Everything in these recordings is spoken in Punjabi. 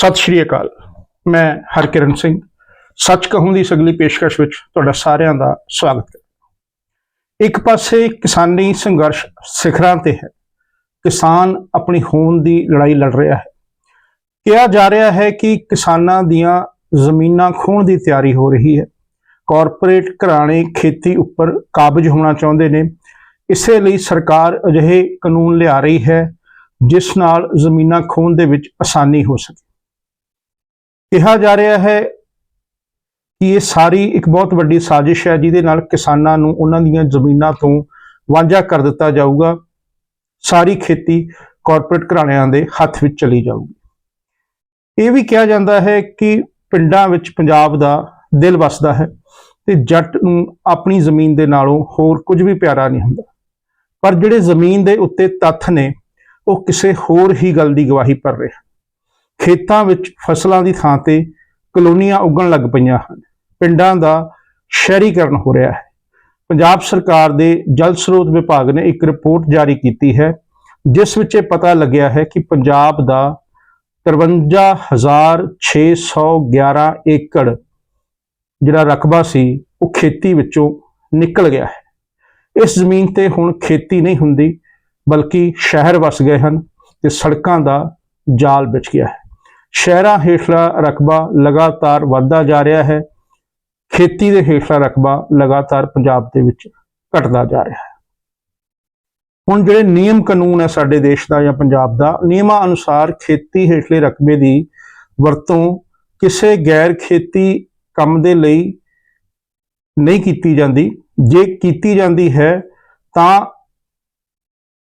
ਸਤਿ ਸ਼੍ਰੀ ਅਕਾਲ। ਮੈਂ ਹਰਕਿਰਨ ਸਿੰਘ। ਸੱਚ ਕਹੂੰ ਦੀ ਸਗਲੀ ਪੇਸ਼ਕਸ਼ ਵਿੱਚ ਤੁਹਾਡਾ ਸਾਰਿਆਂ ਦਾ ਸਵਾਗਤ ਹੈ। ਇੱਕ ਪਾਸੇ ਕਿਸਾਨੀ ਸੰਘਰਸ਼ ਸਿਖਰਾਂ ਤੇ ਹੈ। ਕਿਸਾਨ ਆਪਣੀ ਹੋਂਦ ਦੀ ਲੜਾਈ ਲੜ ਰਿਹਾ ਹੈ। ਕਿਹਾ ਜਾ ਰਿਹਾ ਹੈ ਕਿ ਕਿਸਾਨਾਂ ਦੀਆਂ ਜ਼ਮੀਨਾਂ ਖੋਹਣ ਦੀ ਤਿਆਰੀ ਹੋ ਰਹੀ ਹੈ। ਕਾਰਪੋਰੇਟ ਘਰਾਣੇ ਖੇਤੀ ਉੱਪਰ ਕਾਬਜ ਹੋਣਾ ਚਾਹੁੰਦੇ ਨੇ। ਇਸੇ ਲਈ ਸਰਕਾਰ ਅਜਿਹੇ ਕਾਨੂੰਨ ਲਿਆ ਰਹੀ ਹੈ, ਜਿਸ ਨਾਲ ਜ਼ਮੀਨਾਂ ਖੋਹਣ ਦੇ ਵਿੱਚ ਆਸਾਨੀ ਹੋ ਸਕੇ। ਕਿਹਾ ਜਾ ਰਿਹਾ ਹੈ ਕਿ ਇਹ ਸਾਰੀ ਇੱਕ ਬਹੁਤ ਵੱਡੀ ਸਾਜ਼ਿਸ਼ ਹੈ, ਜਿਹਦੇ ਨਾਲ ਕਿਸਾਨਾਂ ਨੂੰ ਉਹਨਾਂ ਦੀਆਂ ਜ਼ਮੀਨਾਂ ਤੋਂ ਵਾਂਝਾ ਕਰ ਦਿੱਤਾ ਜਾਊਗਾ। ਸਾਰੀ ਖੇਤੀ ਕਾਰਪੋਰੇਟ ਘਰਾਣਿਆਂ ਦੇ ਹੱਥ ਵਿੱਚ ਚਲੀ ਜਾਊਗੀ। ਇਹ ਵੀ ਕਿਹਾ ਜਾਂਦਾ ਹੈ ਕਿ ਪਿੰਡਾਂ ਵਿੱਚ ਪੰਜਾਬ ਦਾ ਦਿਲ ਵਸਦਾ ਹੈ ਤੇ ਜੱਟ ਨੂੰ ਆਪਣੀ ਜ਼ਮੀਨ ਦੇ ਨਾਲੋਂ ਹੋਰ ਕੁਝ ਵੀ ਪਿਆਰਾ ਨਹੀਂ ਹੁੰਦਾ। ਪਰ ਜਿਹੜੇ ਜ਼ਮੀਨ ਦੇ ਉੱਤੇ ਤੱਥ ਨੇ, ਉਹ ਕਿਸੇ ਹੋਰ ਹੀ ਗੱਲ ਦੀ ਗਵਾਹੀ ਭਰ ਰਹੇ ਹਨ। ਖੇਤਾਂ ਵਿੱਚ ਫਸਲਾਂ ਦੀ ਥਾਂ ਤੇ ਕਲੋਨੀਆਂ ਉੱਗਣ ਲੱਗ ਪਈਆਂ ਹਨ। ਪਿੰਡਾਂ ਦਾ ਸ਼ਹਿਰੀਕਰਨ ਹੋ ਰਿਹਾ ਹੈ। ਪੰਜਾਬ ਸਰਕਾਰ ਦੇ ਜਲ ਸਰੋਤ ਵਿਭਾਗ ਨੇ ਇੱਕ ਰਿਪੋਰਟ ਜਾਰੀ ਕੀਤੀ ਹੈ, ਜਿਸ ਵਿੱਚ ਇਹ ਪਤਾ ਲੱਗਿਆ ਹੈ ਕਿ ਪੰਜਾਬ ਦਾ 53611 ਏਕੜ ਜਿਹੜਾ ਰਕਬਾ ਸੀ, ਉਹ ਖੇਤੀ ਵਿੱਚੋਂ ਨਿਕਲ ਗਿਆ ਹੈ। ਇਸ ਜ਼ਮੀਨ ਤੇ ਹੁਣ ਖੇਤੀ ਨਹੀਂ ਹੁੰਦੀ, ਬਲਕਿ ਸ਼ਹਿਰ ਵਸ ਗਏ ਹਨ ਤੇ ਸੜਕਾਂ ਦਾ ਜਾਲ ਵਿਛ ਗਿਆ ਹੈ। ਸ਼ਹਿਰਾਂ ਹੇਠਲਾ ਰਕਬਾ ਲਗਾਤਾਰ ਵੱਧਦਾ ਜਾ ਰਿਹਾ ਹੈ। ਖੇਤੀ ਦੇ ਹੇਠਲਾ ਰਕਬਾ ਲਗਾਤਾਰ ਪੰਜਾਬ ਦੇ ਵਿੱਚ ਘਟਦਾ ਜਾ ਰਿਹਾ ਹੈ। ਹੁਣ ਜਿਹੜੇ ਨਿਯਮ ਕਾਨੂੰਨ ਹੈ ਸਾਡੇ ਦੇਸ਼ ਦਾ ਜਾਂ ਪੰਜਾਬ ਦਾ, ਨਿਯਮਾਂ ਅਨੁਸਾਰ ਖੇਤੀ ਹੇਠਲੇ ਰਕਬੇ ਦੀ ਵਰਤੋਂ ਕਿਸੇ ਗੈਰ ਖੇਤੀ ਕੰਮ ਦੇ ਲਈ ਨਹੀਂ ਕੀਤੀ ਜਾਂਦੀ। ਜੇ ਕੀਤੀ ਜਾਂਦੀ ਹੈ ਤਾਂ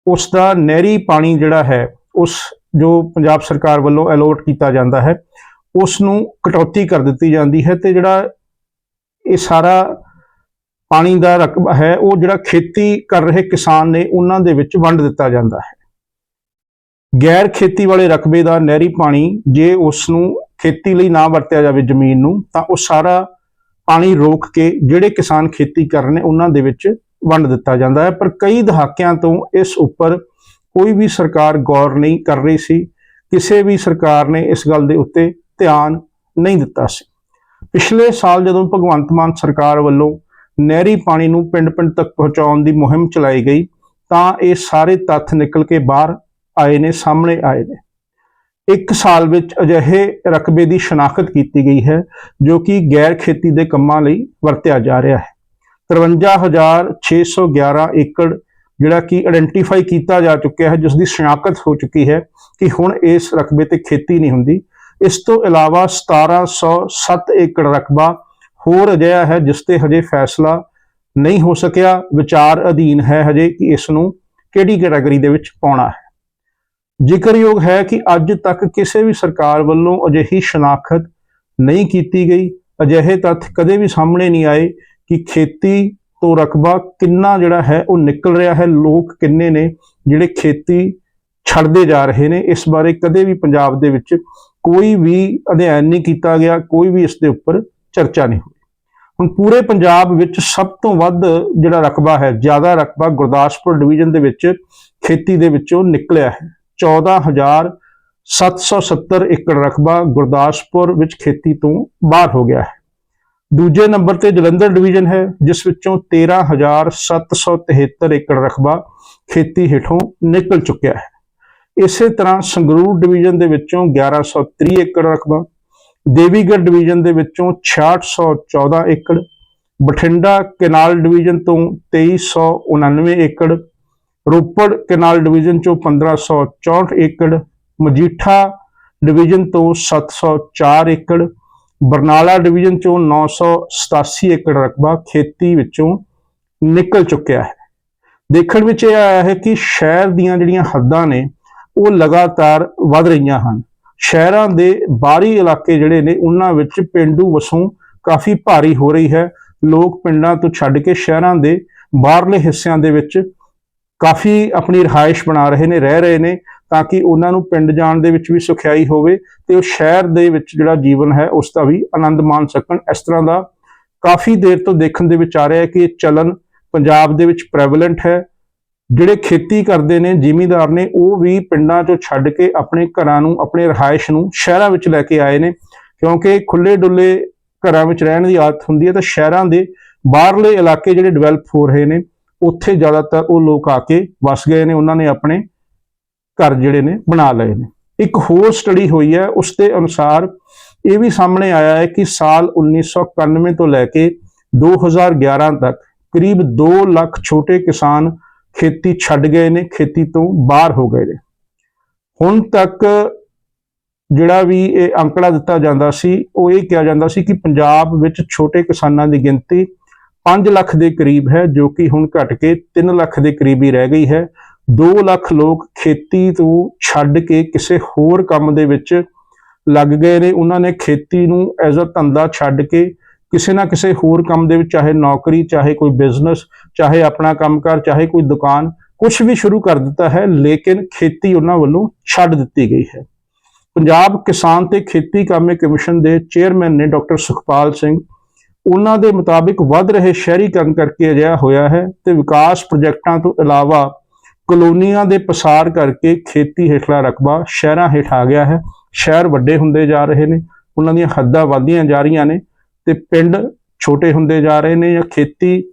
ਉਸ ਦਾ ਨਹਿਰੀ ਪਾਣੀ ਜਿਹੜਾ ਹੈ, ਉਸ ਜੋ ਪੰਜਾਬ ਸਰਕਾਰ ਵੱਲੋਂ ਅਲੋਟ ਕੀਤਾ ਜਾਂਦਾ ਹੈ ਉਸ ਨੂੰ ਕਟੌਤੀ ਕਰ ਦਿੱਤੀ ਜਾਂਦੀ ਹੈ ਤੇ ਜਿਹੜਾ ਇਹ ਸਾਰਾ ਪਾਣੀ ਦਾ ਰਕਬਾ ਹੈ, ਉਹ ਜਿਹੜਾ ਖੇਤੀ ਕਰ ਰਹੇ ਕਿਸਾਨ ਨੇ, ਉਹਨਾਂ ਦੇ ਵਿੱਚ ਵੰਡ ਦਿੱਤਾ ਜਾਂਦਾ ਹੈ। ਗੈਰ ਖੇਤੀ ਵਾਲੇ ਰਕਬੇ ਦਾ ਨਹਿਰੀ ਪਾਣੀ, ਜੇ ਉਸ ਨੂੰ ਖੇਤੀ ਲਈ ਨਾ ਵਰਤਿਆ ਜਾਵੇ ਜ਼ਮੀਨ ਨੂੰ, ਤਾਂ ਉਹ ਸਾਰਾ ਪਾਣੀ ਰੋਕ ਕੇ ਜਿਹੜੇ ਕਿਸਾਨ ਖੇਤੀ ਕਰ ਰਹੇ ਨੇ, ਉਹਨਾਂ ਦੇ ਵਿੱਚ ਵੰਡ ਦਿੱਤਾ ਜਾਂਦਾ ਹੈ। ਪਰ ਕਈ ਦਹਾਕਿਆਂ ਤੋਂ ਇਸ ਉੱਪਰ ਕੋਈ ਵੀ ਸਰਕਾਰ ਗੌਰ ਨਹੀਂ ਕਰ ਰਹੀ ਸੀ, ਕਿਸੇ ਵੀ ਸਰਕਾਰ ਨੇ ਇਸ ਗੱਲ ਦੇ ਉੱਤੇ ਧਿਆਨ ਨਹੀਂ ਦਿੱਤਾ ਸੀ। ਪਿਛਲੇ ਸਾਲ ਜਦੋਂ ਭਗਵੰਤ ਮਾਨ ਸਰਕਾਰ ਵੱਲੋਂ ਨਹਿਰੀ ਪਾਣੀ ਨੂੰ ਪਿੰਡ-ਪਿੰਡ ਤੱਕ ਪਹੁੰਚਾਉਣ ਦੀ ਮੁਹਿੰਮ ਚਲਾਈ ਗਈ, ਤਾਂ ਇਹ ਸਾਰੇ ਤੱਥ ਨਿਕਲ ਕੇ ਬਾਹਰ ਆਏ ਨੇ, ਸਾਹਮਣੇ ਆਏ ਨੇ। ਇੱਕ ਸਾਲ ਵਿੱਚ ਅਜਿਹੇ ਰਕਬੇ ਦੀ ਸ਼ਨਾਖਤ ਕੀਤੀ ਗਈ ਹੈ, ਜੋ ਕਿ ਗੈਰ ਖੇਤੀ ਦੇ ਕੰਮਾਂ ਲਈ ਵਰਤਿਆ ਜਾ ਰਿਹਾ ਹੈ। 53611 ਏਕੜ ਜਿਹੜਾ ਕਿ ਆਇਡੈਂਟੀਫਾਈ ਕੀਤਾ ਜਾ ਚੁੱਕਿਆ ਹੈ ਜਿਸ ਦੀ ਸ਼ਨਾਖਤ ਹੋ ਚੁੱਕੀ ਹੈ ਕਿ ਹੁਣ ਇਸ ਰਕਬੇ ਤੇ ਖੇਤੀ ਨਹੀਂ ਹੁੰਦੀ। ਇਸ ਤੋਂ ਇਲਾਵਾ 1707 ਏਕੜ ਰਕਬਾ ਹੋਰ ਅਜਿਹਾ ਹੈ, ਜਿਸ ਤੇ ਹਜੇ ਫੈਸਲਾ ਨਹੀਂ ਹੋ ਸਕਿਆ। ਵਿਚਾਰ ਅਧੀਨ ਹੈ ਹਜੇ ਕਿ ਇਸ ਨੂੰ ਕਿਹੜੀ ਕੈਟਾਗਰੀ ਦੇ ਵਿੱਚ ਪਾਉਣਾ ਹੈ। ਜ਼ਿਕਰਯੋਗ ਹੈ ਕਿ ਅੱਜ ਤੱਕ ਕਿਸੇ ਵੀ ਸਰਕਾਰ ਵੱਲੋਂ ਅਜਿਹੀ ਸ਼ਨਾਖਤ ਨਹੀਂ ਕੀਤੀ ਗਈ। ਅਜਿਹੇ ਤੱਥ ਕਦੇ ਵੀ ਸਾਹਮਣੇ ਨਹੀਂ ਆਏ ਕਿ ਖੇਤੀ ਤੋਂ ਰਕਬਾ ਕਿੰਨਾ ਜਿਹੜਾ ਹੈ ਉਹ ਨਿਕਲ ਰਿਹਾ ਹੈ, ਲੋਕ ਕਿੰਨੇ ਨੇ ਜਿਹੜੇ ਖੇਤੀ ਛੱਡਦੇ ਜਾ ਰਹੇ ਨੇ। ਇਸ ਬਾਰੇ ਕਦੇ ਵੀ ਪੰਜਾਬ ਦੇ ਵਿੱਚ ਕੋਈ ਵੀ ਅਧਿਐਨ ਨਹੀਂ ਕੀਤਾ ਗਿਆ, ਕੋਈ ਵੀ ਇਸ ਦੇ ਉੱਪਰ ਚਰਚਾ ਨਹੀਂ ਹੋਈ। ਹੁਣ ਪੂਰੇ ਪੰਜਾਬ ਵਿੱਚ ਸਭ ਤੋਂ ਵੱਧ ਜਿਹੜਾ ਰਕਬਾ ਹੈ, ਜ਼ਿਆਦਾ ਰਕਬਾ ਗੁਰਦਾਸਪੁਰ ਡਿਵੀਜ਼ਨ ਦੇ ਵਿੱਚ ਖੇਤੀ ਦੇ ਵਿੱਚੋਂ ਨਿਕਲਿਆ ਹੈ। 14770 ਏਕੜ ਰਕਬਾ ਗੁਰਦਾਸਪੁਰ ਵਿੱਚ ਖੇਤੀ ਤੋਂ ਬਾਹਰ ਹੋ ਗਿਆ ਹੈ। ਦੂਜੇ ਨੰਬਰ ਤੇ ਜਲੰਧਰ ਡਿਵੀਜ਼ਨ ਹੈ, ਜਿਸ ਵਿੱਚੋਂ 13773 ਏਕੜ ਰਕਬਾ ਖੇਤੀ ਹੇਠੋਂ ਨਿਕਲ ਚੁੱਕਿਆ ਹੈ। ਇਸੇ ਤਰ੍ਹਾਂ ਸੰਗਰੂਰ ਡਿਵੀਜ਼ਨ ਦੇ ਵਿੱਚੋਂ 1130 ਏਕੜ ਰਕਬਾ, ਦੇਵੀਗੜ੍ਹ ਡਿਵੀਜ਼ਨ ਦੇ ਵਿੱਚੋਂ 6614 ਏਕੜ, ਬਠਿੰਡਾ ਕੈਨਾਲ ਡਿਵੀਜ਼ਨ ਤੋਂ 2399 ਏਕੜ, ਰੋਪੜ ਕੈਨਾਲ ਡਿਵੀਜ਼ਨ ਚੋਂ 1564 ਏਕੜ, ਮਜੀਠਾ ਡਿਵੀਜ਼ਨ ਤੋਂ 704 ਏਕੜ ਬਰਨਾਲਾ ਡਿਵੀਜ਼ਨ ਚੋਂ 987 ਏਕੜ ਰਕਬਾ ਖੇਤੀ ਵਿੱਚੋਂ ਨਿਕਲ ਚੁੱਕਿਆ ਹੈ। ਦੇਖਣ ਵਿੱਚ ਇਹ ਆਇਆ ਹੈ ਕਿ ਸ਼ਹਿਰ ਦੀਆਂ ਜਿਹੜੀਆਂ ਹੱਦਾਂ ਨੇ, ਉਹ ਲਗਾਤਾਰ ਵੱਧ ਰਹੀਆਂ ਹਨ। ਸ਼ਹਿਰਾਂ ਦੇ ਬਾਹਰੀ ਇਲਾਕੇ ਜਿਹੜੇ ਨੇ, ਉਹਨਾਂ ਵਿੱਚ ਪਿੰਡੂ ਵਸੋਂ ਕਾਫੀ ਭਾਰੀ ਹੋ ਰਹੀ ਹੈ। ਲੋਕ ਪਿੰਡਾਂ ਤੋਂ ਛੱਡ ਕੇ ਸ਼ਹਿਰਾਂ ਦੇ ਬਾਹਰਲੇ ਹਿੱਸਿਆਂ ਦੇ ਵਿੱਚ ਕਾਫੀ ਆਪਣੀ ਰਿਹਾਇਸ਼ ਬਣਾ ਰਹੇ ਨੇ, ਰਹਿ ਰਹੇ ਨੇ। ਤਾਂ ਕਿ ਉਹਨਾਂ ਨੂੰ ਪਿੰਡ ਜਾਣ ਦੇ ਵਿੱਚ ਵੀ ਸੁਖਿਆਈ ਹੋਵੇ ਤੇ ਉਹ ਸ਼ਹਿਰ ਦੇ ਵਿੱਚ ਜਿਹੜਾ ਜੀਵਨ ਹੈ, ਉਸ ਦਾ ਵੀ ਆਨੰਦ ਮਾਣ ਸਕਣ। ਇਸ ਤਰ੍ਹਾਂ ਦਾ ਕਾਫੀ ਦੇਰ ਤੋਂ ਦੇਖਣ ਦੇ ਵਿੱਚ ਆ ਰਿਹਾ ਹੈ ਕਿ ਇਹ ਚਲਨ ਪੰਜਾਬ ਦੇ ਵਿੱਚ ਪ੍ਰੈਵਲੈਂਟ ਹੈ। ਜਿਹੜੇ ਖੇਤੀ ਕਰਦੇ ਨੇ, ਜ਼ਿਮੀਂਦਾਰ ਨੇ, ਉਹ ਵੀ ਪਿੰਡਾਂ ਚੋਂ ਛੱਡ ਕੇ ਆਪਣੇ ਘਰਾਂ ਨੂੰ, ਆਪਣੇ ਰਹਾਇਸ਼ ਨੂੰ ਸ਼ਹਿਰਾਂ ਵਿੱਚ ਲੈ ਕੇ ਆਏ ਨੇ। ਕਿਉਂਕਿ ਖੁੱਲੇ ਡੁੱਲੇ ਘਰਾਂ ਵਿੱਚ ਰਹਿਣ ਦੀ ਆਦਤ ਹੁੰਦੀ ਹੈ ਤਾਂ ਸ਼ਹਿਰਾਂ ਦੇ ਬਾਹਰਲੇ ਇਲਾਕੇ ਜਿਹੜੇ ਡਿਵੈਲਪ ਹੋ ਰਹੇ ਨੇ, ਉੱਥੇ ਜ਼ਿਆਦਾਤਰ ਉਹ ਲੋਕ ਆ ਕੇ ਵਸ ਗਏ ਨੇ। ਉਹਨਾਂ ਨੇ ਆਪਣੇ ਘਰ ਜਿਹੜੇ ਨੇ ਬਣਾ ਲਏ ਨੇ। ਇੱਕ ਹੋਰ ਸਟੱਡੀ ਹੋਈ ਹੈ, ਉਸ ਦੇ ਅਨੁਸਾਰ ਇਹ ਵੀ ਸਾਹਮਣੇ ਆਇਆ ਹੈ ਕਿ ਸਾਲ 1991 ਤੋਂ ਲੈ ਕੇ 2011 ਤੱਕ ਕਰੀਬ 2 ਲੱਖ ਛੋਟੇ ਕਿਸਾਨ ਖੇਤੀ ਛੱਡ ਗਏ ਨੇ, ਖੇਤੀ ਤੋਂ ਬਾਹਰ ਹੋ ਗਏ ਨੇ। ਹੁਣ ਤੱਕ ਜਿਹੜਾ ਵੀ ਇਹ ਅੰਕੜਾ ਦਿੱਤਾ ਜਾਂਦਾ ਸੀ, ਉਹ ਇਹ ਕਿਹਾ ਜਾਂਦਾ ਸੀ ਕਿ ਪੰਜਾਬ ਵਿੱਚ ਛੋਟੇ ਕਿਸਾਨਾਂ ਦੀ ਗਿਣਤੀ 5 ਲੱਖ ਦੇ ਕਰੀਬ ਹੈ, ਜੋ ਕਿ ਹੁਣ ਘਟ ਕੇ 3 ਲੱਖ ਦੇ ਕਰੀਬ ਹੀ ਰਹਿ ਗਈ ਹੈ। 2 ਲੱਖ ਲੋਕ ਖੇਤੀ ਤੋਂ ਛੱਡ ਕੇ ਕਿਸੇ ਹੋਰ ਕੰਮ ਦੇ ਵਿੱਚ ਲੱਗ ਗਏ ਨੇ। ਉਹਨਾਂ ਨੇ ਖੇਤੀ ਨੂੰ ਐਜ਼ ਅ ਧੰਦਾ ਛੱਡ ਕੇ ਕਿਸੇ ਨਾ ਕਿਸੇ ਹੋਰ ਕੰਮ ਦੇ ਵਿੱਚ, ਚਾਹੇ ਨੌਕਰੀ, ਚਾਹੇ ਕੋਈ ਬਿਜ਼ਨਸ ਚਾਹੇ ਆਪਣਾ ਕੰਮਕਾਰ, ਚਾਹੇ ਕੋਈ ਦੁਕਾਨ ਕੁਝ ਵੀ ਸ਼ੁਰੂ ਕਰ ਦਿੱਤਾ ਹੈ, ਲੇਕਿਨ ਖੇਤੀ ਉਹਨਾਂ ਵੱਲੋਂ ਛੱਡ ਦਿੱਤੀ ਗਈ ਹੈ। ਪੰਜਾਬ ਕਿਸਾਨ ਤੇ ਖੇਤੀ ਕਾਮੇ ਕਮਿਸ਼ਨ ਦੇ ਚੇਅਰਮੈਨ ਨੇ ਡਾਕਟਰ ਸੁਖਪਾਲ ਸਿੰਘ, ਉਹਨਾਂ ਦੇ ਮੁਤਾਬਿਕ ਵੱਧ ਰਹੇ ਸ਼ਹਿਰੀਕਰਨ ਕਰਕੇ ਅਜਿਹਾ ਹੋਇਆ ਹੈ ਤੇ ਵਿਕਾਸ ਪ੍ਰੋਜੈਕਟਾਂ ਤੋਂ ਇਲਾਵਾ ਕਲੋਨੀਆਂ ਦੇ ਪਸਾਰ ਕਰਕੇ ਖੇਤੀ ਹੇਠਲਾ ਰਕਬਾ ਸ਼ਹਿਰਾਂ ਹੇਠ ਆ ਗਿਆ ਹੈ। ਸ਼ਹਿਰ ਵੱਡੇ ਹੁੰਦੇ ਜਾ ਰਹੇ ਨੇ, ਉਹਨਾਂ ਦੀਆਂ ਹੱਦਾਂ ਵਧਦੀਆਂ ਜਾ ਰਹੀਆਂ ਨੇ ਤੇ ਪਿੰਡ ਛੋਟੇ ਹੁੰਦੇ ਜਾ ਰਹੇ ਨੇ ਜਾਂ ਖੇਤੀ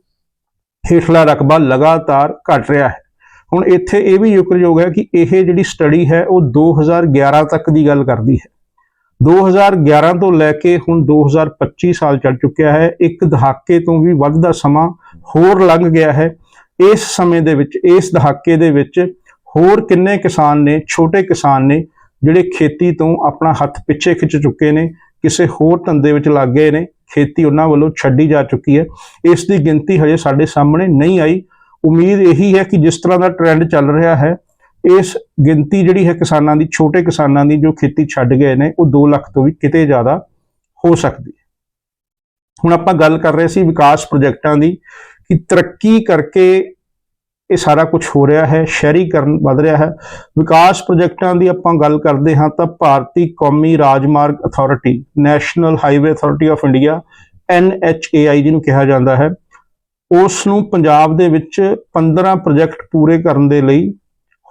ਹੇਠਲਾ ਰਕਬਾ ਲਗਾਤਾਰ ਘਟ ਰਿਹਾ ਹੈ। ਹੁਣ ਇੱਥੇ ਇਹ ਵੀ ਜ਼ਿਕਰਯੋਗ ਹੈ ਕਿ ਇਹ ਜਿਹੜੀ ਸਟੱਡੀ ਹੈ, ਉਹ 2011 ਤੱਕ ਦੀ ਗੱਲ ਕਰਦੀ ਹੈ। 2011 ਤੋਂ ਲੈ ਕੇ ਹੁਣ 2025 ਸਾਲ ਚੱਲ ਚੁੱਕਿਆ ਹੈ। ਇੱਕ ਦਹਾਕੇ ਤੋਂ ਵੀ ਵੱਧ ਦਾ ਸਮਾਂ ਹੋਰ ਲੰਘ ਗਿਆ ਹੈ। ਇਸ ਸਮੇਂ ਦੇ ਵਿੱਚ, ਇਸ ਦਹਾਕੇ ਦੇ ਵਿੱਚ ਹੋਰ ਕਿੰਨੇ ਕਿਸਾਨ ਨੇ, ਛੋਟੇ ਕਿਸਾਨ ਨੇ, ਜਿਹੜੇ ਖੇਤੀ ਤੋਂ ਆਪਣਾ ਹੱਥ ਪਿੱਛੇ ਖਿੱਚ ਚੁੱਕੇ ਨੇ, ਕਿਸੇ ਹੋਰ ਧੰਦੇ ਵਿੱਚ ਲੱਗ ਗਏ ਨੇ, ਖੇਤੀ ਉਹਨਾਂ ਵੱਲੋਂ ਛੱਡੀ ਜਾ ਚੁੱਕੀ ਹੈ। ਇਸ ਦੀ ਗਿਣਤੀ ਹਜੇ ਸਾਡੇ ਸਾਹਮਣੇ ਨਹੀਂ ਆਈ। ਉਮੀਦ ਇਹੀ ਹੈ ਕਿ ਜਿਸ ਤਰ੍ਹਾਂ ਦਾ ਟ੍ਰੈਂਡ ਚੱਲ ਰਿਹਾ ਹੈ, ਇਸ ਗਿਣਤੀ ਜਿਹੜੀ ਹੈ ਕਿਸਾਨਾਂ ਦੀ, ਛੋਟੇ ਕਿਸਾਨਾਂ ਦੀ ਜੋ ਖੇਤੀ ਛੱਡ ਗਏ ਨੇ, ਉਹ 2 ਲੱਖ ਤੋਂ ਵੀ ਕਿਤੇ ਜ਼ਿਆਦਾ ਹੋ ਸਕਦੀ ਹੈ। ਹੁਣ ਆਪਾਂ ਗੱਲ ਕਰ ਰਹੇ ਸੀ ਵਿਕਾਸ ਪ੍ਰੋਜੈਕਟਾਂ ਦੀ। ਕਿ ਤਰੱਕੀ ਕਰਕੇ ਇਹ ਸਾਰਾ ਕੁਝ ਹੋ ਰਿਹਾ ਹੈ, ਸ਼ਹਿਰੀਕਰਨ ਵੱਧ ਰਿਹਾ ਹੈ। ਵਿਕਾਸ ਪ੍ਰੋਜੈਕਟਾਂ ਦੀ ਆਪਾਂ ਗੱਲ ਕਰਦੇ ਹਾਂ ਤਾਂ ਭਾਰਤੀ ਕੌਮੀ ਰਾਜਮਾਰਗ authority, national highway authority of India NHAI ਜਿਹਨੂੰ ਕਿਹਾ ਜਾਂਦਾ ਹੈ ਉਸ ਨੂੰ ਪੰਜਾਬ ਦੇ ਵਿੱਚ 15 ਪ੍ਰੋਜੈਕਟ ਪੂਰੇ ਕਰਨ ਦੇ ਲਈ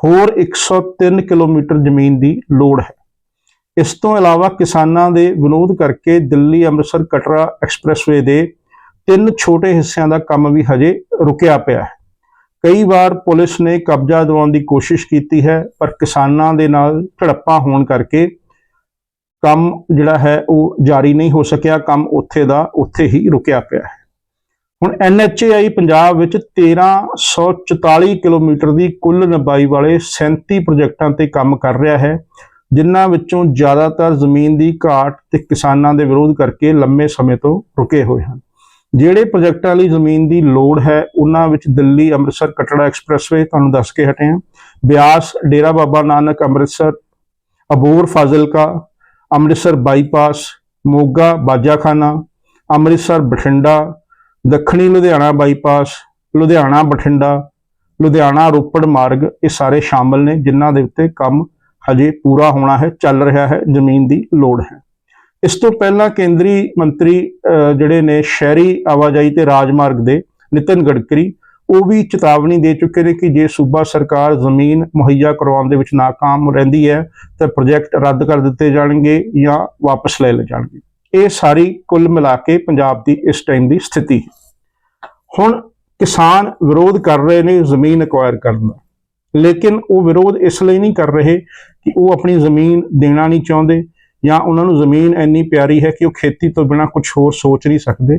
ਹੋਰ 103 ਕਿਲੋਮੀਟਰ ਜ਼ਮੀਨ ਦੀ ਲੋੜ ਹੈ। ਇਸ ਤੋਂ ਇਲਾਵਾ ਕਿਸਾਨਾਂ ਦੇ ਵਿਰੋਧ ਕਰਕੇ ਦਿੱਲੀ ਅੰਮ੍ਰਿਤਸਰ ਕਟਰਾ ਐਕਸਪ੍ਰੈਸਵੇ ਦੇ ਤਿੰਨ ਛੋਟੇ ਹਿੱਸਿਆਂ ਦਾ ਕੰਮ ਵੀ ਹਜੇ ਰੁਕਿਆ ਪਿਆ ਹੈ। ਕਈ ਵਾਰ ਪੁਲਿਸ ਨੇ ਕਬਜ਼ਾ ਦਿਵਾਉਣ ਦੀ ਕੋਸ਼ਿਸ਼ ਕੀਤੀ ਹੈ, ਪਰ ਕਿਸਾਨਾਂ ਦੇ ਨਾਲ ਝੜਪਾਂ ਹੋਣ ਕਰਕੇ ਕੰਮ ਜਿਹੜਾ ਹੈ ਉਹ ਜਾਰੀ ਨਹੀਂ ਹੋ ਸਕਿਆ। ਕੰਮ ਉੱਥੇ ਦਾ ਉੱਥੇ ਹੀ ਰੁਕਿਆ ਪਿਆ ਹੈ। ਹੁਣ NHAI ਪੰਜਾਬ ਵਿੱਚ 1344 ਕਿਲੋਮੀਟਰ ਦੀ ਕੁੱਲ ਲੰਬਾਈ ਵਾਲੇ 37 ਪ੍ਰੋਜੈਕਟਾਂ ਤੇ ਕੰਮ ਕਰ ਰਿਹਾ ਹੈ, ਜਿਨ੍ਹਾਂ ਵਿੱਚੋਂ ਜ਼ਿਆਦਾਤਰ ਜ਼ਮੀਨ ਦੀ ਘਾਟ ਤੇ ਕਿਸਾਨਾਂ ਦੇ ਵਿਰੋਧ ਕਰਕੇ ਲੰਮੇ ਸਮੇਂ ਤੋਂ ਰੁਕੇ ਹੋਏ ਹਨ। ਜਿਹੜੇ ਪ੍ਰੋਜੈਕਟਾਂ ਲਈ ਜ਼ਮੀਨ ਦੀ ਲੋੜ ਹੈ, ਉਹਨਾਂ ਵਿੱਚ ਦਿੱਲੀ ਅੰਮ੍ਰਿਤਸਰ ਕਟੜਾ ਐਕਸਪ੍ਰੈਸਵੇ, ਤੁਹਾਨੂੰ ਦੱਸ ਕੇ ਹਟੇ ਹਾਂ। ਬਿਆਸ, ਡੇਰਾ ਬਾਬਾ ਨਾਨਕ, ਅੰਮ੍ਰਿਤਸਰ, ਅਬੋਰ, ਫਾਜ਼ਿਲਕਾ, ਅੰਮ੍ਰਿਤਸਰ ਬਾਈਪਾਸ, ਮੋਗਾ, ਬਾਜਾਖਾਨਾ, ਅੰਮ੍ਰਿਤਸਰ ਬਠਿੰਡਾ, ਦੱਖਣੀ ਲੁਧਿਆਣਾ ਬਾਈਪਾਸ, ਲੁਧਿਆਣਾ ਬਠਿੰਡਾ, ਲੁਧਿਆਣਾ ਰੋਪੜ ਮਾਰਗ, ਇਹ ਸਾਰੇ ਸ਼ਾਮਲ ਨੇ, ਜਿਨ੍ਹਾਂ ਦੇ ਉੱਤੇ ਕੰਮ ਹਜੇ ਪੂਰਾ ਹੋਣਾ ਹੈ, ਚੱਲ ਰਿਹਾ ਹੈ, ਜ਼ਮੀਨ ਦੀ ਲੋੜ ਹੈ। ਇਸ ਤੋਂ ਪਹਿਲਾਂ ਕੇਂਦਰੀ ਮੰਤਰੀ ਜਿਹੜੇ ਨੇ ਸ਼ਹਿਰੀ ਆਵਾਜਾਈ ਤੇ ਰਾਜਮਾਰਗ ਦੇ, ਨਿਤਨ ਗਡਕਰੀ, ਉਹ ਵੀ ਚੇਤਾਵਨੀ ਦੇ ਚੁੱਕੇ ਨੇ ਕਿ ਜੇ ਸੂਬਾ ਸਰਕਾਰ ਜ਼ਮੀਨ ਮੁਹੱਈਆ ਕਰਵਾਉਣ ਦੇ ਵਿੱਚ ਨਾਕਾਮ ਰਹਿੰਦੀ ਹੈ, ਤਾਂ ਪ੍ਰੋਜੈਕਟ ਰੱਦ ਕਰ ਦਿੱਤੇ ਜਾਣਗੇ ਜਾਂ ਵਾਪਸ ਲੈ ਲਏ ਜਾਣਗੇ। ਇਹ ਸਾਰੀ ਕੁੱਲ ਮਿਲਾ ਕੇ ਪੰਜਾਬ ਦੀ ਇਸ ਟਾਈਮ ਦੀ ਸਥਿਤੀ ਹੈ। ਹੁਣ ਕਿਸਾਨ ਵਿਰੋਧ ਕਰ ਰਹੇ ਨੇ ਜ਼ਮੀਨ ਐਕਵਾਇਰ ਕਰਨ ਦਾ। ਲੇਕਿਨ ਉਹ ਵਿਰੋਧ ਇਸ ਲਈ ਨਹੀਂ ਕਰ ਰਹੇ ਕਿ ਉਹ ਆਪਣੀ ਜ਼ਮੀਨ ਦੇਣਾ ਨਹੀਂ ਚਾਹੁੰਦੇ ਜਾਂ ਉਹਨਾਂ ਨੂੰ ਜ਼ਮੀਨ ਇੰਨੀ ਪਿਆਰੀ ਹੈ ਕਿ ਉਹ ਖੇਤੀ ਤੋਂ ਬਿਨਾ ਕੁਝ ਹੋਰ ਸੋਚ ਨਹੀਂ ਸਕਦੇ।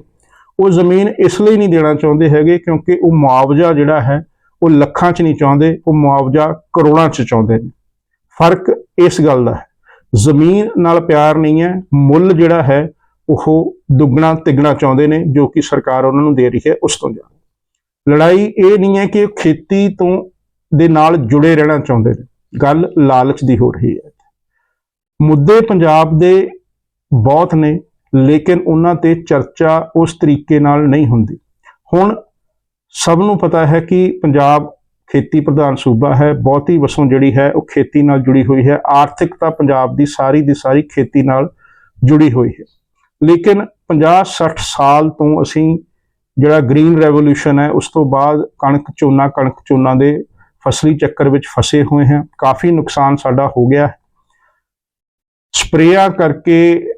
ਉਹ ਜ਼ਮੀਨ ਇਸ ਲਈ ਨਹੀਂ ਦੇਣਾ ਚਾਹੁੰਦੇ ਹੈਗੇ ਕਿਉਂਕਿ ਉਹ ਮੁਆਵਜ਼ਾ ਜਿਹੜਾ ਹੈ, ਉਹ ਲੱਖਾਂ 'ਚ ਨਹੀਂ ਚਾਹੁੰਦੇ, ਉਹ ਮੁਆਵਜ਼ਾ ਕਰੋੜਾਂ 'ਚ ਚਾਹੁੰਦੇ ਨੇ। ਫ਼ਰਕ ਇਸ ਗੱਲ ਦਾ ਹੈ। ਜ਼ਮੀਨ ਨਾਲ ਪਿਆਰ ਨਹੀਂ ਹੈ, ਮੁੱਲ ਜਿਹੜਾ ਹੈ, ਉਹ ਦੁੱਗਣਾ ਤਿੱਗਣਾ ਚਾਹੁੰਦੇ ਨੇ, ਜੋ ਕਿ ਸਰਕਾਰ ਉਹਨਾਂ ਨੂੰ ਦੇ ਰਹੀ ਹੈ ਉਸ ਤੋਂ ਜ਼ਿਆਦਾ। ਲੜਾਈ ਇਹ ਨਹੀਂ ਹੈ ਕਿ ਉਹ ਖੇਤੀ ਤੋਂ ਦੇ ਨਾਲ ਜੁੜੇ ਰਹਿਣਾ ਚਾਹੁੰਦੇ ਨੇ। ਗੱਲ ਲਾਲਚ ਦੀ ਹੋ ਰਹੀ ਹੈ। ਮੁੱਦੇ ਪੰਜਾਬ ਦੇ ਬਹੁਤ ਨੇ, ਲੇਕਿਨ ਉਹਨਾਂ ਤੇ ਚਰਚਾ ਉਸ ਤਰੀਕੇ ਨਾਲ ਨਹੀਂ ਹੁੰਦੀ। ਹੁਣ ਸਭ ਨੂੰ ਪਤਾ ਹੈ ਕਿ ਪੰਜਾਬ ਖੇਤੀ ਪ੍ਰਧਾਨ ਸੂਬਾ ਹੈ, ਬਹੁਤੀ ਵਸੋਂ ਜਿਹੜੀ ਹੈ ਉਹ ਖੇਤੀ ਨਾਲ ਜੁੜੀ ਹੋਈ ਹੈ ਆਰਥਿਕਤਾ ਪੰਜਾਬ ਦੀ ਸਾਰੀ ਦੀ ਸਾਰੀ ਖੇਤੀ ਨਾਲ ਜੁੜੀ ਹੋਈ ਹੈ। ਲੇਕਿਨ 50-60 ਸਾਲ ਤੋਂ ਅਸੀਂ ਜਿਹੜਾ ਗ੍ਰੀਨ ਰੈਵੋਲੂਸ਼ਨ ਹੈ, ਉਸ ਤੋਂ ਬਾਅਦ ਕਣਕ ਝੋਨਾ ਕਣਕ ਝੋਨਾ ਦੇ ਫਸਲੀ ਚੱਕਰ ਵਿੱਚ ਫਸੇ ਹੋਏ ਹਾਂ। ਕਾਫੀ ਨੁਕਸਾਨ ਸਾਡਾ ਹੋ ਗਿਆ ਹੈ। ਸਪਰੇਆਂ ਕਰਕੇ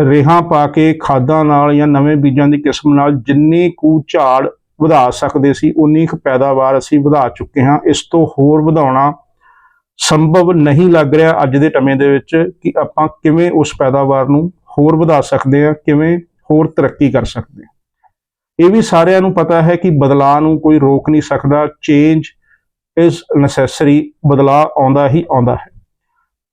ਰੇਹਾਂ ਪਾ ਕੇ ਖਾਦਾਂ ਨਾਲ ਜਾਂ ਨਵੇਂ ਬੀਜਾਂ ਦੀ ਕਿਸਮ ਨਾਲ ਜਿੰਨੀ ਕੁ ਝਾੜ ਵਧਾ ਸਕਦੇ ਸੀ, ਉਨੀ ਕੁ ਪੈਦਾਵਾਰ ਅਸੀਂ ਵਧਾ ਚੁੱਕੇ ਹਾਂ। ਇਸ ਤੋਂ ਹੋਰ ਵਧਾਉਣਾ ਸੰਭਵ ਨਹੀਂ ਲੱਗ ਰਿਹਾ ਅੱਜ ਦੇ ਟਮੇ ਦੇ ਵਿੱਚ ਕਿ ਆਪਾਂ ਕਿਵੇਂ ਉਸ ਪੈਦਾਵਾਰ ਨੂੰ ਹੋਰ ਵਧਾ ਸਕਦੇ ਹਾਂ, ਕਿਵੇਂ ਹੋਰ ਤਰੱਕੀ ਕਰ ਸਕਦੇ ਹਾਂ। ਇਹ ਵੀ ਸਾਰਿਆਂ ਨੂੰ ਪਤਾ ਹੈ ਕਿ ਬਦਲਾਅ ਨੂੰ ਕੋਈ ਰੋਕ ਨਹੀਂ ਸਕਦਾ ਚੇਂਜ ਇਜ਼ ਨੈਸੈਸਰੀ ਬਦਲਾਅ ਆਉਂਦਾ ਹੀ ਆਉਂਦਾ ਹੈ।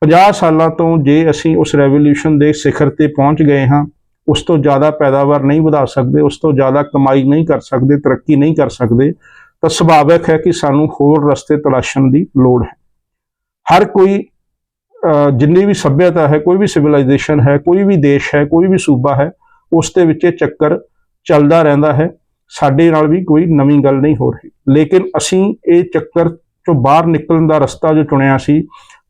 50 ਸਾਲਾਂ ਤੋਂ ਜੇ ਅਸੀਂ ਉਸ ਰੈਵੋਲੂਸ਼ਨ ਦੇ ਸਿਖਰ ਤੇ ਪਹੁੰਚ ਗਏ ਹਾਂ, ਉਸ ਤੋਂ ਜ਼ਿਆਦਾ ਪੈਦਾਵਾਰ ਨਹੀਂ ਵਧਾ ਸਕਦੇ, ਉਸ ਤੋਂ ਜ਼ਿਆਦਾ ਕਮਾਈ ਨਹੀਂ ਕਰ ਸਕਦੇ, ਤਰੱਕੀ ਨਹੀਂ ਕਰ ਸਕਦੇ, ਤਾਂ ਸੁਭਾਵਿਕ ਹੈ ਕਿ ਸਾਨੂੰ ਹੋਰ ਰਸਤੇ ਤਲਾਸ਼ਣ ਦੀ ਲੋੜ ਹੈ। ਹਰ ਕੋਈ ਜਿੰਨੀ ਵੀ ਸਭਿਅਤਾ ਹੈ, ਕੋਈ ਵੀ ਸਿਵਲਾਈਜੇਸ਼ਨ ਹੈ, ਕੋਈ ਵੀ ਦੇਸ਼ ਹੈ, ਕੋਈ ਵੀ ਸੂਬਾ ਹੈ, ਉਸ ਦੇ ਵਿੱਚ ਇਹ ਚੱਕਰ ਚੱਲਦਾ ਰਹਿੰਦਾ ਹੈ। ਸਾਡੇ ਨਾਲ ਵੀ ਕੋਈ ਨਵੀਂ ਗੱਲ ਨਹੀਂ ਹੋ ਰਹੀ। ਲੇਕਿਨ ਅਸੀਂ ਇਹ ਚੱਕਰ ਚੋਂ ਬਾਹਰ ਨਿਕਲਣ ਦਾ ਰਸਤਾ ਜੋ ਚੁਣਿਆ ਸੀ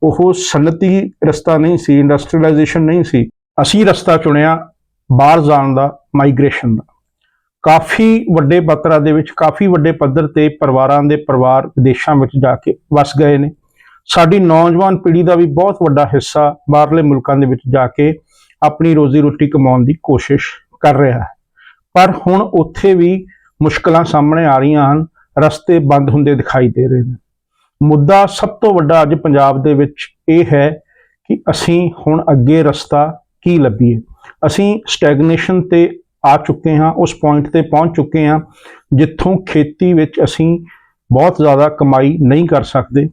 ਉਹ ਸਨਅਤੀ ਰਸਤਾ ਨਹੀਂ ਸੀ ਇੰਡਸਟਰੀਅਲਾਈਜੇਸ਼ਨ ਨਹੀਂ ਸੀ। ਅਸੀਂ ਰਸਤਾ ਚੁਣਿਆ ਬਾਹਰ ਜਾਣ ਦਾ ਮਾਈਗ੍ਰੇਸ਼ਨ ਦਾ। ਕਾਫੀ ਵੱਡੇ ਪੱਤਰਾਂ ਦੇ ਵਿੱਚ, ਕਾਫੀ ਵੱਡੇ ਪੱਧਰ ਤੇ ਪਰਿਵਾਰਾਂ ਦੇ ਪਰਿਵਾਰ ਵਿਦੇਸ਼ਾਂ ਵਿੱਚ ਜਾ ਕੇ ਵਸ ਗਏ ਨੇ। ਸਾਡੀ ਨੌਜਵਾਨ ਪੀੜ੍ਹੀ ਦਾ ਵੀ ਬਹੁਤ ਵੱਡਾ ਹਿੱਸਾ ਬਾਹਰਲੇ ਮੁਲਕਾਂ ਦੇ ਵਿੱਚ ਜਾ ਕੇ ਆਪਣੀ ਰੋਜ਼ੀ ਰੋਟੀ ਕਮਾਉਣ ਦੀ ਕੋਸ਼ਿਸ਼ ਕਰ ਰਿਹਾ ਹੈ। ਪਰ ਹੁਣ ਉੱਥੇ ਵੀ ਮੁਸ਼ਕਲਾਂ ਸਾਹਮਣੇ ਆ ਰਹੀਆਂ ਹਨ, ਰਸਤੇ ਬੰਦ ਹੁੰਦੇ ਦਿਖਾਈ ਦੇ ਰਹੇ ਨੇ। ਮੁੱਦਾ ਸਭ ਤੋਂ ਵੱਡਾ ਅੱਜ ਪੰਜਾਬ ਦੇ ਵਿੱਚ ਇਹ ਹੈ ਕਿ ਅਸੀਂ ਹੁਣ ਅੱਗੇ ਰਸਤਾ ਕੀ ਲੱਭੀਏ। ਅਸੀਂ ਸਟੈਗਨੇਸ਼ਨ ਤੇ ਆ ਚੁੱਕੇ ਹਾਂ, ਉਸ ਪੁਆਇੰਟ ਤੇ ਪਹੁੰਚ ਚੁੱਕੇ ਹਾਂ, ਜਿੱਥੋਂ ਖੇਤੀ ਵਿੱਚ ਅਸੀਂ ਬਹੁਤ ਜ਼ਿਆਦਾ ਕਮਾਈ ਨਹੀਂ ਕਰ ਸਕਦੇ।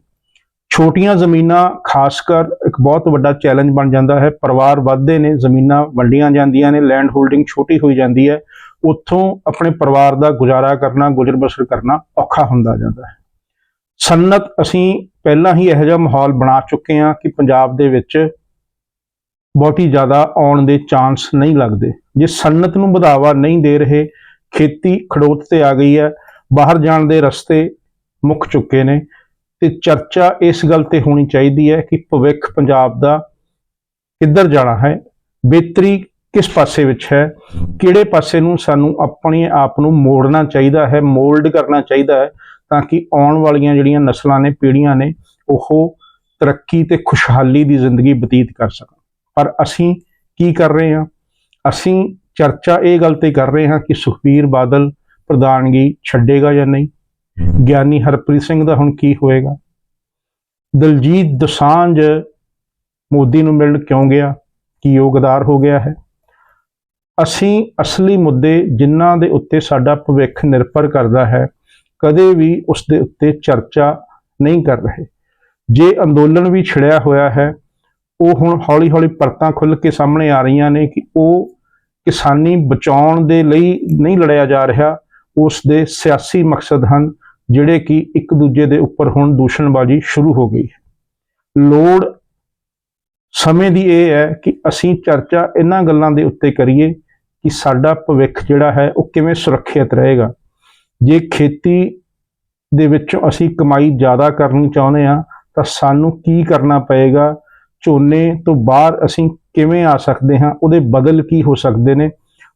ਛੋਟੀਆਂ ਜ਼ਮੀਨਾਂ ਖਾਸ ਕਰ ਇੱਕ ਬਹੁਤ ਵੱਡਾ ਚੈਲੰਜ ਬਣ ਜਾਂਦਾ ਹੈ। ਪਰਿਵਾਰ ਵੱਧਦੇ ਨੇ, ਜ਼ਮੀਨਾਂ ਵੰਡੀਆਂ ਜਾਂਦੀਆਂ ਨੇ ਲੈਂਡ ਹੋਲਡਿੰਗ ਛੋਟੀ ਹੋਈ ਜਾਂਦੀ ਹੈ। ਉੱਥੋਂ ਆਪਣੇ ਪਰਿਵਾਰ ਦਾ ਗੁਜ਼ਾਰਾ ਕਰਨਾ ਗੁਜ਼ਰ ਬਸਰ ਕਰਨਾ ਔਖਾ ਹੁੰਦਾ ਜਾਂਦਾ ਹੈ। ਸਨਅਤ ਅਸੀਂ ਪਹਿਲਾਂ ਹੀ ਇਹੋ ਜਿਹਾ ਮਾਹੌਲ ਬਣਾ ਚੁੱਕੇ ਹਾਂ ਕਿ ਪੰਜਾਬ ਦੇ ਵਿੱਚ ਬਹੁਤੀ ਜ਼ਿਆਦਾ ਆਉਣ ਦੇ ਚਾਂਸ ਨਹੀਂ ਲੱਗਦੇ। ਜੇ ਸਨਅਤ ਨੂੰ ਵਧਾਵਾ ਨਹੀਂ ਦੇ ਰਹੇ, ਖੇਤੀ ਖੜੋਤ ਤੇ ਆ ਗਈ ਹੈ, ਬਾਹਰ ਜਾਣ ਦੇ ਰਸਤੇ ਮੁੱਕ ਚੁੱਕੇ ਨੇ, ਤੇ ਚਰਚਾ ਇਸ ਗੱਲ ਤੇ ਹੋਣੀ ਚਾਹੀਦੀ ਹੈ ਕਿ ਭਵਿੱਖ ਪੰਜਾਬ ਦਾ ਕਿੱਧਰ ਜਾਣਾ ਹੈ, ਬਿਹਤਰੀ ਕਿਸ ਪਾਸੇ ਵਿੱਚ ਹੈ, ਕਿਹੜੇ ਪਾਸੇ ਨੂੰ ਸਾਨੂੰ ਆਪਣੇ ਆਪ ਨੂੰ ਮੋੜਨਾ ਚਾਹੀਦਾ ਹੈ, ਮੋਲਡ ਕਰਨਾ ਚਾਹੀਦਾ ਹੈ ਤਾਂ ਕਿ ਆਉਣ ਵਾਲੀਆਂ ਜਿਹੜੀਆਂ ਨਸਲਾਂ ਨੇ, ਪੀੜ੍ਹੀਆਂ ਨੇ, ਉਹ ਤਰੱਕੀ ਤੇ ਖੁਸ਼ਹਾਲੀ ਦੀ ਜ਼ਿੰਦਗੀ ਬਤੀਤ ਕਰ ਸਕਣ। ਪਰ ਅਸੀਂ ਕੀ ਕਰ ਰਹੇ ਹਾਂ? ਅਸੀਂ ਚਰਚਾ ਇਹ ਗੱਲ ਤੇ ਕਰ ਰਹੇ ਹਾਂ ਕਿ ਸੁਖਬੀਰ ਬਾਦਲ ਪ੍ਰਧਾਨਗੀ ਛੱਡੇਗਾ ਜਾਂ ਨਹੀਂ? ਗਿਆਨੀ ਹਰਪ੍ਰੀਤ ਸਿੰਘ ਦਾ ਹੁਣ ਕੀ ਹੋਏਗਾ? ਦਲਜੀਤ ਦਸਾਂਝ ਮੋਦੀ ਨੂੰ ਮਿਲਣ ਕਿਉਂ ਗਿਆ? ਕੀ ਯੋਗਦਾਰ ਹੋ ਗਿਆ ਹੈ? ਅਸੀਂ ਅਸਲੀ ਮੁੱਦੇ ਜਿਨ੍ਹਾਂ ਦੇ ਉੱਤੇ ਸਾਡਾ ਭਵਿੱਖ ਨਿਰਭਰ ਕਰਦਾ ਹੈ ਕਦੇ ਵੀ ਉਸ ਦੇ ਉੱਤੇ ਚਰਚਾ ਨਹੀਂ ਕਰ ਰਹੇ। ਜੇ ਅੰਦੋਲਨ ਵੀ ਛਿੜਿਆ ਹੋਇਆ ਹੈ, ਉਹ ਹੁਣ ਹੌਲੀ-ਹੌਲੀ ਪਰਤਾਂ ਖੁੱਲ ਕੇ ਸਾਹਮਣੇ ਆ ਰਹੀਆਂ ਨੇ ਕਿ ਉਹ ਕਿਸਾਨੀ ਬਚਾਉਣ ਦੇ ਲਈ ਨਹੀਂ ਲੜਿਆ ਜਾ ਰਿਹਾ। ਉਸ ਦੇ ਸਿਆਸੀ ਮਕਸਦ ਹਨ, ਜਿਹੜੇ ਕਿ ਇੱਕ ਦੂਜੇ ਦੇ ਉੱਪਰ ਹੁਣ ਦੂਸ਼ਣਬਾਜ਼ੀ ਸ਼ੁਰੂ ਹੋ ਗਈ ਹੈ। ਲੋੜ ਸਮੇਂ ਦੀ ਇਹ ਹੈ ਕਿ ਅਸੀਂ ਚਰਚਾ ਇਹਨਾਂ ਗੱਲਾਂ ਦੇ ਉੱਤੇ ਕਰੀਏ ਕਿ ਸਾਡਾ ਭਵਿੱਖ ਜਿਹੜਾ ਹੈ, ਉਹ ਕਿਵੇਂ ਸੁਰੱਖਿਅਤ ਰਹੇਗਾ। ਜੇ ਖੇਤੀ ਦੇ ਵਿੱਚੋਂ ਅਸੀਂ ਕਮਾਈ ਜ਼ਿਆਦਾ ਕਰਨੀ ਚਾਹੁੰਦੇ ਹਾਂ, ਤਾਂ ਸਾਨੂੰ ਕੀ ਕਰਨਾ ਪਏਗਾ? ਝੋਨੇ ਤੋਂ ਬਾਅਦ ਅਸੀਂ ਕਿਵੇਂ ਆ ਸਕਦੇ ਹਾਂ? ਉਹਦੇ ਬਦਲ ਕੀ ਹੋ ਸਕਦੇ ਨੇ?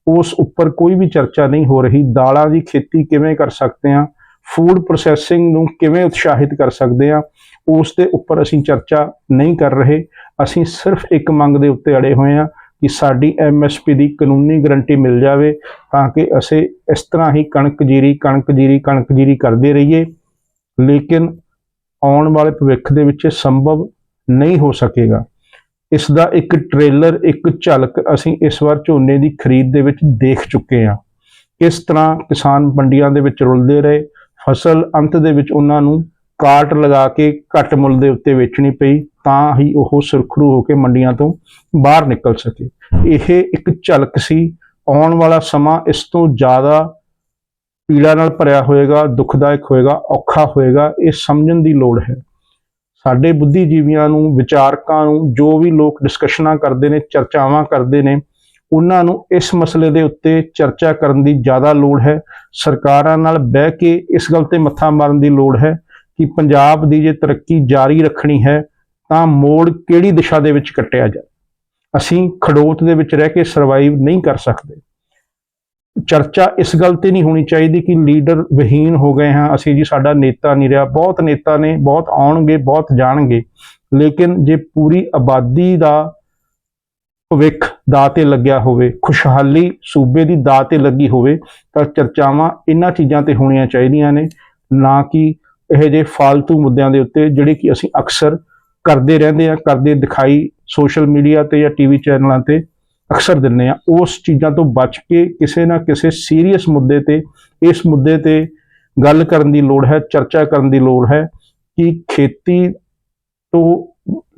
ਉਸ ਉੱਪਰ ਕੋਈ ਵੀ ਚਰਚਾ ਨਹੀਂ ਹੋ ਰਹੀ। ਦਾਲਾਂ ਦੀ ਖੇਤੀ ਕਿਵੇਂ ਕਰ ਸਕਦੇ ਹਾਂ? ਫੂਡ ਪ੍ਰੋਸੈਸਿੰਗ ਨੂੰ ਕਿਵੇਂ ਉਤਸ਼ਾਹਿਤ ਕਰ ਸਕਦੇ ਹਾਂ? ਉਸ ਦੇ ਉੱਪਰ ਅਸੀਂ ਚਰਚਾ ਨਹੀਂ ਕਰ ਰਹੇ। ਅਸੀਂ ਸਿਰਫ ਇੱਕ ਮੰਗ ਦੇ ਉੱਤੇ ਅੜੇ ਹੋਏ ਹਾਂ। ਕਿ ਸਾਡੀ ਐਮਐਸਪੀ ਦੀ ਕਾਨੂੰਨੀ ਗਰੰਟੀ ਮਿਲ ਜਾਵੇ ਤਾਂ ਕਿ ਅਸੀਂ ਇਸ ਤਰ੍ਹਾਂ ਹੀ ਕਣਕ ਜੀਰੀ ਕਣਕ ਜੀਰੀ ਕਣਕ ਜੀਰੀ ਕਰਦੇ ਰਹੀਏ। ਲੇਕਿਨ ਆਉਣ ਵਾਲੇ ਭਵਿੱਖ ਦੇ ਵਿੱਚ ਇਹ ਸੰਭਵ ਨਹੀਂ ਹੋ ਸਕੇਗਾ। ਇਸ ਦਾ ਇੱਕ ਟ੍ਰੇਲਰ, ਇੱਕ ਝਲਕ ਅਸੀਂ ਇਸ ਵਾਰ ਝੋਨੇ ਦੀ ਖਰੀਦ ਦੇ ਵਿੱਚ ਦੇਖ ਚੁੱਕੇ ਹਾਂ। ਕਿਸ ਤਰ੍ਹਾਂ ਕਿਸਾਨ ਮੰਡੀਆਂ ਦੇ ਵਿੱਚ ਰੁਲਦੇ ਰਹੇ, ਫਸਲ ਅੰਤ ਦੇ ਵਿੱਚ ਉਹਨਾਂ ਨੂੰ ਕਾਰਟ ਲਗਾ ਕੇ ਘੱਟ ਮੁੱਲ ਦੇ ਉੱਤੇ ਵੇਚਣੀ ਪਈ ਤਾਂ ਹੀ ਉਹ ਸੁਰਖਰੂ ਹੋ ਕੇ ਮੰਡੀਆਂ ਤੋਂ ਬਾਹਰ ਨਿਕਲ ਸਕੇ। ਇਹ ਇੱਕ ਝਲਕ ਸੀ। ਆਉਣ ਵਾਲਾ ਸਮਾਂ ਇਸ ਤੋਂ ਜ਼ਿਆਦਾ ਪੀੜਾ ਨਾਲ ਭਰਿਆ ਹੋਏਗਾ, ਦੁਖਦਾਇਕ ਹੋਏਗਾ, ਔਖਾ ਹੋਏਗਾ, ਇਹ ਸਮਝਣ ਦੀ ਲੋੜ ਹੈ। ਸਾਡੇ ਬੁੱਧੀਜੀਵੀਆਂ ਨੂੰ, ਵਿਚਾਰਕਾਂ ਨੂੰ ਜੋ ਵੀ ਲੋਕ ਡਿਸਕਸ਼ਨਾਂ ਕਰਦੇ ਨੇ, ਚਰਚਾਵਾਂ ਕਰਦੇ ਨੇ, ਉਹਨਾਂ ਨੂੰ ਇਸ ਮਸਲੇ ਦੇ ਉੱਤੇ ਚਰਚਾ ਕਰਨ ਦੀ ਜ਼ਿਆਦਾ ਲੋੜ ਹੈ। ਸਰਕਾਰਾਂ ਨਾਲ ਬਹਿ ਕੇ ਇਸ ਗੱਲ ਤੇ ਮੱਥਾ ਮਾਰਨ ਦੀ ਲੋੜ ਹੈ। ਕਿ ਪੰਜਾਬ ਦੀ ਜੇ ਤਰੱਕੀ ਜਾਰੀ ਰੱਖਣੀ ਹੈ, ਤਾਂ ਮੋੜ ਕਿਹੜੀ ਦਿਸ਼ਾ ਦੇ ਵਿੱਚ ਕੱਟਿਆ ਜਾਵੇ? ਅਸੀਂ ਖੜੋਤ ਦੇ ਵਿੱਚ ਰਹਿ ਕੇ ਸਰਵਾਈਵ ਨਹੀਂ ਕਰ ਸਕਦੇ। ਚਰਚਾ ਇਸ ਗੱਲ ਤੇ ਨਹੀਂ ਹੋਣੀ ਚਾਹੀਦੀ ਕਿ ਲੀਡਰ ਵਿਹੀਨ ਹੋ ਗਏ ਹਾਂ ਅਸੀਂ ਜੀ, ਸਾਡਾ ਨੇਤਾ ਨਹੀਂ ਰਿਹਾ। ਬਹੁਤ ਨੇਤਾ ਨੇ, ਬਹੁਤ ਆਉਣਗੇ, ਬਹੁਤ ਜਾਣਗੇ, ਲੇਕਿਨ ਜੇ ਪੂਰੀ ਆਬਾਦੀ ਦਾ ਭਵਿੱਖ ਦਾਅ ਤੇ ਲੱਗਿਆ ਹੋਵੇ, ਖੁਸ਼ਹਾਲੀ ਸੂਬੇ ਦੀ ਦਾਅ ਤੇ ਲੱਗੀ ਹੋਵੇ, ਤਾਂ ਚਰਚਾਵਾਂ ਇਹਨਾਂ ਚੀਜ਼ਾਂ ਤੇ ਹੋਣੀਆਂ ਚਾਹੀਦੀਆਂ ਨੇ, ਨਾ ਕਿ ਇਹ ਜਿਹੇ ਫਾਲਤੂ ਮੁੱਦਿਆਂ ਦੇ ਉੱਤੇ ਜਿਹੜੇ ਕਿ ਅਸੀਂ ਅਕਸਰ ਕਰਦੇ ਰਹਿੰਦੇ ਆ ਕਰਦੇ ਦਿਖਾਈ ਸੋਸ਼ਲ ਮੀਡੀਆ ਤੇ ਜਾਂ ਟੀਵੀ ਚੈਨਲਾਂ ਤੇ ਅਕਸਰ ਦਿੰਦੇ ਆ ਉਸ ਚੀਜ਼ਾਂ ਤੋਂ ਬਚ ਕੇ ਕਿਸੇ ਨਾ ਕਿਸੇ ਸੀਰੀਅਸ ਮੁੱਦੇ ਤੇ, ਇਸ ਮੁੱਦੇ ਤੇ ਗੱਲ ਕਰਨ ਦੀ ਲੋੜ ਹੈ, ਚਰਚਾ ਕਰਨ ਦੀ ਲੋੜ ਹੈ ਕਿ ਖੇਤੀ ਤੋਂ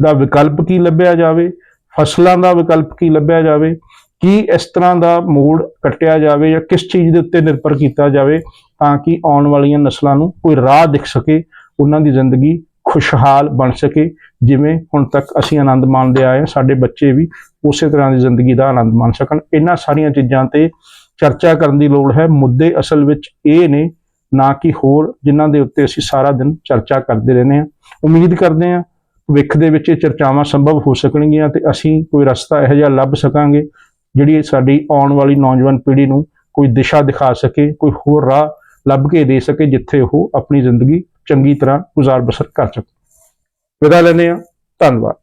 ਦਾ ਵਿਕਲਪ ਕੀ ਲੱਭਿਆ ਜਾਵੇ, ਫਸਲਾਂ ਦਾ ਵਿਕਲਪ ਕੀ ਲੱਭਿਆ ਜਾਵੇ ਕੀ ਇਸ ਤਰ੍ਹਾਂ ਦਾ ਮੋੜ ਕੱਟਿਆ ਜਾਵੇ ਜਾਂ ਕਿਸ ਚੀਜ਼ ਦੇ ਉੱਤੇ ਨਿਰਭਰ ਕੀਤਾ ਜਾਵੇ ਤਾਂ ਕਿ ਆਉਣ ਵਾਲੀਆਂ ਨਸਲਾਂ ਨੂੰ ਕੋਈ ਰਾਹ ਦਿਖ ਸਕੇ, ਉਹਨਾਂ ਦੀ ਜ਼ਿੰਦਗੀ ਖੁਸ਼ਹਾਲ ਬਣ ਸਕੇ, ਜਿਵੇਂ ਹੁਣ ਤੱਕ ਅਸੀਂ ਆਨੰਦ ਮਾਣਦੇ ਆਏ ਹਾਂ, ਸਾਡੇ ਬੱਚੇ ਵੀ ਉਸੇ ਤਰ੍ਹਾਂ ਦੀ ਜ਼ਿੰਦਗੀ ਦਾ ਆਨੰਦ ਮਾਣ ਸਕਣ। ਇਹਨਾਂ ਸਾਰੀਆਂ ਚੀਜ਼ਾਂ ਤੇ ਚਰਚਾ ਕਰਨ ਦੀ ਲੋੜ ਹੈ। ਮੁੱਦੇ ਅਸਲ ਵਿੱਚ ਇਹ ਨੇ ਨਾ ਕਿ ਹੋਰ, ਜਿਨ੍ਹਾਂ ਦੇ ਉੱਤੇ ਅਸੀਂ ਸਾਰਾ ਦਿਨ ਚਰਚਾ ਕਰਦੇ ਰਹਿੰਦੇ ਹਾਂ। ਉਮੀਦ ਕਰਦੇ ਹਾਂ ਭਵਿੱਖ ਦੇ ਵਿੱਚ ਇਹ ਚਰਚਾਵਾਂ ਸੰਭਵ ਹੋ ਸਕਣਗੀਆਂ ਤੇ ਅਸੀਂ ਕੋਈ ਰਸਤਾ ਇਹੋ ਜਿਹਾ ਲੱਭ ਸਕਾਂਗੇ। ਜਿਹੜੀ ਸਾਡੀ ਆਉਣ ਵਾਲੀ ਨੌਜਵਾਨ ਪੀੜ੍ਹੀ ਨੂੰ ਕੋਈ ਦਿਸ਼ਾ ਦਿਖਾ ਸਕੇ, ਕੋਈ ਹੋਰ ਰਾਹ ਲੱਭ ਕੇ ਦੇ ਸਕੇ ਜਿੱਥੇ ਉਹ ਆਪਣੀ ਜ਼ਿੰਦਗੀ ਚੰਗੀ ਤਰ੍ਹਾਂ ਗੁਜ਼ਾਰ ਬਸਰ ਕਰ ਸਕਣ ਵਿਦਾ ਲੈਂਦੇ ਹਾਂ। ਧੰਨਵਾਦ।